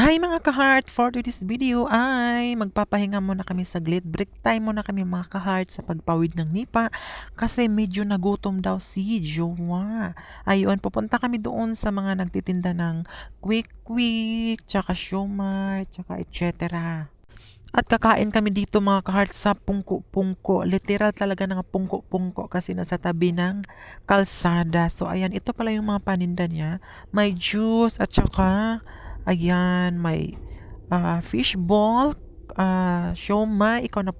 Hi mga ka-heart! For today's video ay magpapahinga muna kami saglit. Break time muna kami mga ka-heart sa pagpawid ng nipa kasi medyo nagutom daw si Jowa. Ayun, pupunta kami doon sa mga nagtitinda ng quick quick, tsaka siomay, tsaka etc. At kakain kami dito mga ka-heart sa pungko-pungko. Literal talaga ng pungko-pungko kasi nasa tabi ng kalsada. So ayan, ito pala yung mga paninda niya. May juice at tsaka Ayan, may ah, fishball, ah, siomai, ikaw na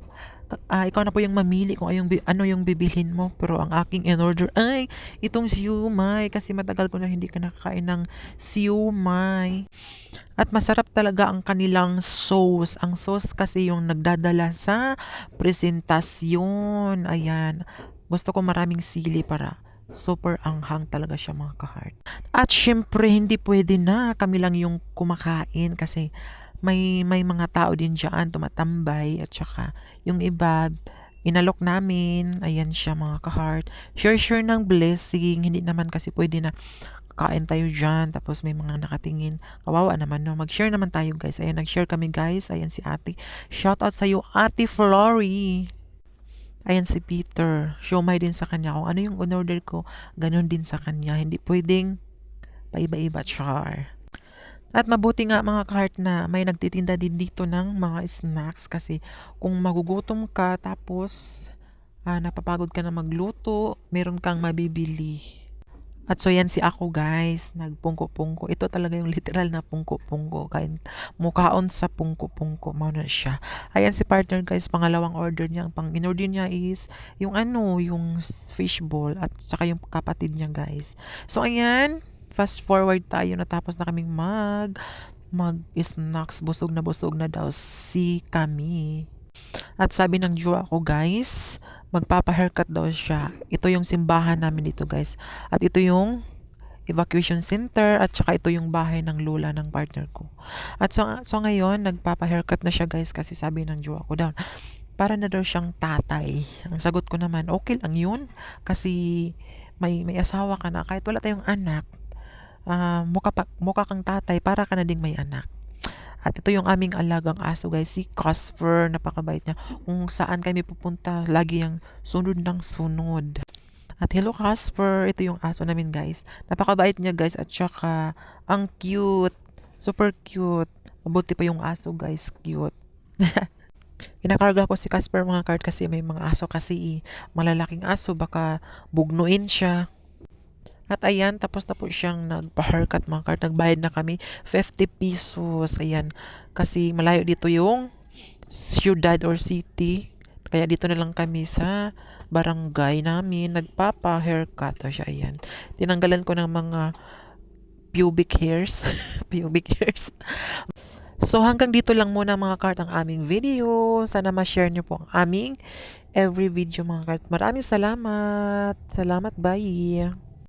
ah, ikaw na po yung mamili kung ayong, ano yung bibilhin mo. Pero ang aking in-order ay itong siomai kasi matagal ko na hindi ka nakakain ng siomai. At masarap talaga ang kanilang sauce. Ang sauce kasi yung nagdadala sa presentasyon. Ayan. Gusto ko maraming sili para super anghang talaga siya mga ka-heart. At syempre, hindi pwede na kami lang yung kumakain kasi may may mga tao din diyan tumatambay at saka yung iba inalok namin. Ayan siya mga ka-heart. Share-share ng blessing. Hindi naman kasi pwede na kain tayo dyan. Tapos may mga nakatingin. Kawawa naman, no? Mag-share naman tayo, guys. Ayan, nag-share kami, guys. Ayan si ate. Shout out sa'yo, ate Flory. Ayan si Peter. Siomay din sa kanya. Kung ano yung in-order ko, ganun din sa kanya. Hindi pwedeng paiba-iba, char. At mabuti nga mga kahart na may nagtitinda din dito ng mga snacks kasi kung magugutom ka tapos ah, napapagod ka na magluto, meron kang mabibili. At so yan si ako guys, nagpungko-pungko. Ito talaga yung literal na pungko-pungko. Kain mukhaon sa pungko-pungko. Mao siya. Ayan si partner guys, pangalawang order niya. Ang pang in-order niya is yung ano, yung fishball at saka yung kapatid niya guys. So ayan, fast forward tayo. Natapos na kaming mag mag snacks busog na busog na daw si kami at sabi ng jowa ko guys magpapa-haircut daw siya. Ito yung simbahan namin dito guys. At ito yung evacuation center at saka ito yung bahay ng lola ng partner ko. At so, so ngayon nagpapa-haircut na siya guys kasi sabi ng jowa ko daw para na daw siyang tatay. Ang sagot ko naman okay lang yun kasi may may asawa ka na. Kahit wala tayong anak ah, mukha, pa, mukha kang tatay para ka na ding may anak. At ito yung aming alagang aso guys, si Casper, napakabait niya. Kung saan kami pupunta, lagi yung sunod ng sunod. At hello Casper, ito yung aso namin guys. Napakabait niya guys at saka ang cute. Super cute. Mabuti pa yung aso guys, cute. Kinakarga ko si Casper mga card kasi may mga aso kasi eh. malalaking aso baka bugnuin siya. At ayan, tapos na po siyang nagpa-haircut mga kart. Nagbayad na kami 50 pesos. Ayan, kasi malayo dito yung ciudad or city. Kaya dito na lang kami sa barangay namin. Nagpapa-haircut. O siya, ayan. Tinanggalan ko ng mga pubic hairs. pubic hairs. So hanggang dito lang muna mga kart ang aming video. Sana ma-share niyo po ang aming every video mga kart. Maraming salamat. Salamat, bye.